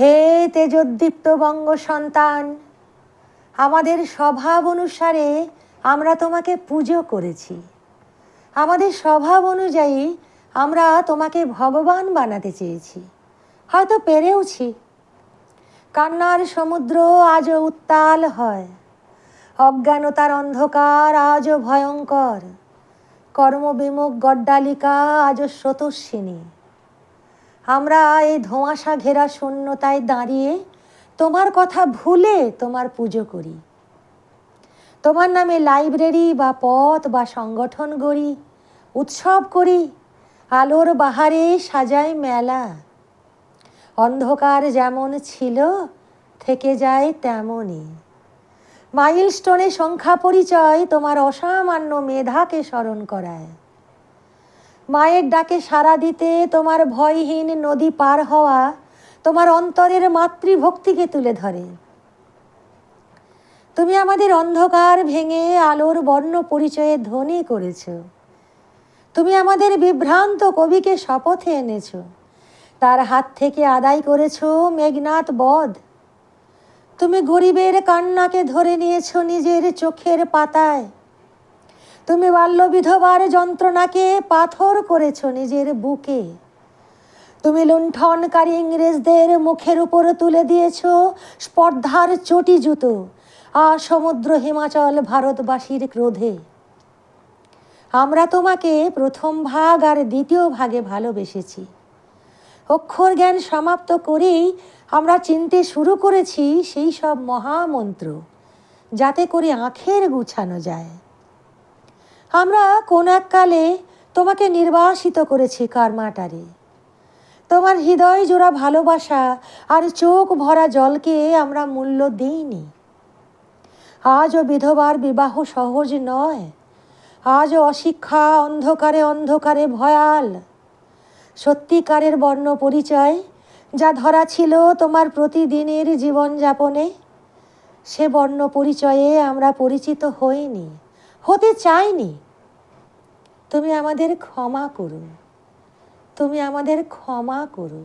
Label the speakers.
Speaker 1: হে তেজোদ্দীপ্ত বঙ্গ সন্তান, আমাদের স্বভাব অনুসারে আমরা তোমাকে পুজো করেছি। আমাদের স্বভাব অনুযায়ী আমরা তোমাকে ভগবান বানাতে চেয়েছি। হয়তো পেরেওছি। কান্নার সমুদ্র আজও উত্তাল হয়। অজ্ঞানতার অন্ধকার আজও ভয়ঙ্কর। কর্মবিমুখ গড্ডালিকা আজও স্রোতস্বিনী। আমরা এই ধোঁয়াশা ঘেরা শূন্যতায় দাঁড়িয়ে তোমার কথা ভুলে তোমার পুজো করি। তোমার নামে লাইব্রেরি বা পথ বা সংগঠন গড়ি, উৎসব করি, আলোর বাহারে সাজাই মেলা। অন্ধকার যেমন ছিল, থেকে যায় তেমনই। মাইলস্টোনে সংখ্যা পরিচয় তোমার অসামান্য মেধাকে স্মরণ করায়। মায়ের ডাকে সাড়া দিতে তোমার ভয়হীন নদী পার হওয়া তোমার অন্তরের মাতৃভক্তিকে তুলে ধরে। তুমি আমাদের অন্ধকার ভেঙে আলোর বর্ণ পরিচয়ে ধ্বনি করেছ। তুমি আমাদের বিভ্রান্ত কবিকে শপথে এনেছ। তার হাত থেকে আদায় করেছ মেঘনাথ বধ। তুমি গরিবের কান্নাকে ধরে নিয়েছ নিজের চোখের পাতায়। তুমি বাল্য বিধবার যন্ত্রণাকে পাথর করেছ নিজের বুকে। তুমি লুণ্ঠনকারী ইংরেজদের মুখের উপর তুলে দিয়েছ স্পর্ধার চটি জুতো আর সমুদ্র হিমাচল ভারতবাসীর ক্রোধে। আমরা তোমাকে প্রথম ভাগ আর দ্বিতীয় ভাগে ভালোবেসেছি। অক্ষর জ্ঞান সমাপ্ত করেই আমরা চিনতে শুরু করেছি সেই সব মহামন্ত্র, যাতে করে আখের গুছানো যায়। আমরা কোন এক কালে তোমাকে নির্বাসিত করেছি কারমাটারে তোমার হৃদয় জোড়া ভালোবাসা আর চোখ ভরা জলকে আমরা মূল্য দিইনি। আজও বিধবার বিবাহ সহজ নয়। আজও অশিক্ষা অন্ধকারে অন্ধকারে ভয়াল। সত্যিকারের বর্ণ পরিচয় যা ধরা ছিল তোমার প্রতিদিনের জীবনযাপনে, সে বর্ণ পরিচয়ে আমরা পরিচিত হইনি। হতে চাইনি। তুমি আমাদের ক্ষমা করুন। তুমি আমাদের ক্ষমা করো